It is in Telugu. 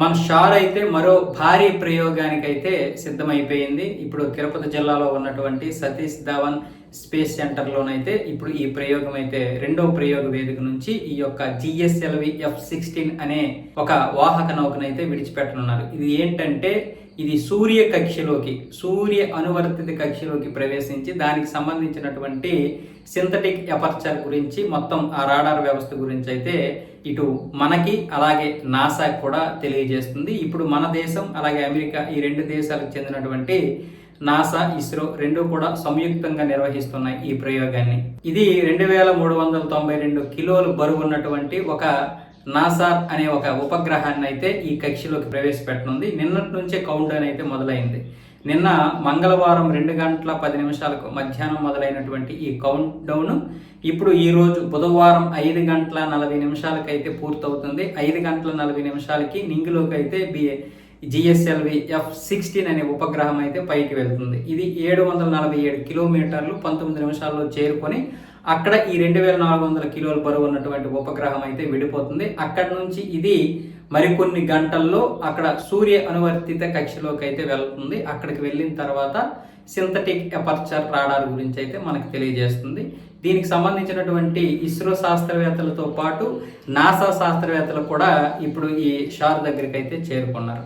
మన షార్ అయితే మరో భారీ ప్రయోగానికైతే సిద్ధమైపోయింది. ఇప్పుడు తిరుపతి జిల్లాలో ఉన్నటువంటి సతీష్ ధావన్ స్పేస్ సెంటర్లోనైతే ఇప్పుడు ఈ ప్రయోగం అయితే రెండో ప్రయోగ వేదిక నుంచి ఈ యొక్క జిఎస్ఎల్వి ఎఫ్ సిక్స్టీన్ అనే ఒక వాహక నౌకనైతే విడిచిపెట్టనున్నారు. ఇది ఏంటంటే ఇది సూర్య కక్షలోకి సూర్య అనువర్తిత కక్షలోకి ప్రవేశించి దానికి సంబంధించినటువంటి సింథటిక్ ఎపర్చర్ గురించి మొత్తం ఆ రాడార్ వ్యవస్థ గురించి అయితే ఇటు మనకి అలాగే నాసా కూడా తెలియజేస్తుంది. ఇప్పుడు మన దేశం అలాగే అమెరికా ఈ రెండు దేశాలకు చెందినటువంటి నాసా ఇస్రో రెండు కూడా సంయుక్తంగా నిర్వహిస్తున్నాయి ఈ ప్రయోగాన్ని. ఇది రెండు వేల మూడు వందల తొంభై రెండు కిలోలు బరువు ఉన్నటువంటి ఒక నాసా అనే ఒక ఉపగ్రహాన్ని అయితే ఈ కక్షలోకి ప్రవేశపెట్టనుంది. నిన్నటి నుంచే కౌంట్ డౌన్ అయితే మొదలైంది. నిన్న మంగళవారం రెండు గంటల పది నిమిషాలకు మధ్యాహ్నం మొదలైనటువంటి ఈ కౌంట్ డౌన్ ఇప్పుడు ఈరోజు బుధవారం ఐదు గంటల నలభై నిమిషాలకైతే పూర్తవుతుంది. ఐదు గంటల నలభై నిమిషాలకి నింగిలోకి అయితే బి జిఎస్ఎల్వి ఎఫ్ సిక్స్టీన్ అనే ఉపగ్రహం అయితే పైకి వెళ్తుంది. ఇది ఏడు వందల నలభై ఏడు కిలోమీటర్లు పంతొమ్మిది నిమిషాల్లో చేరుకొని అక్కడ ఈ రెండు వేల నాలుగు వందల కిలోల బరువు ఉన్నటువంటి ఉపగ్రహం అయితే విడిపోతుంది. అక్కడ నుంచి ఇది మరికొన్ని గంటల్లో అక్కడ సూర్య అనువర్తిత కక్షలోకి అయితే వెళ్తుంది. అక్కడికి వెళ్ళిన తర్వాత సింథటిక్ ఎపర్చర్ రాడార్ గురించి అయితే మనకు తెలియజేస్తుంది. దీనికి సంబంధించినటువంటి ఇస్రో శాస్త్రవేత్తలతో పాటు నాసా శాస్త్రవేత్తలు కూడా ఇప్పుడు ఈ షార్ దగ్గరికి అయితే చేరుకున్నారు.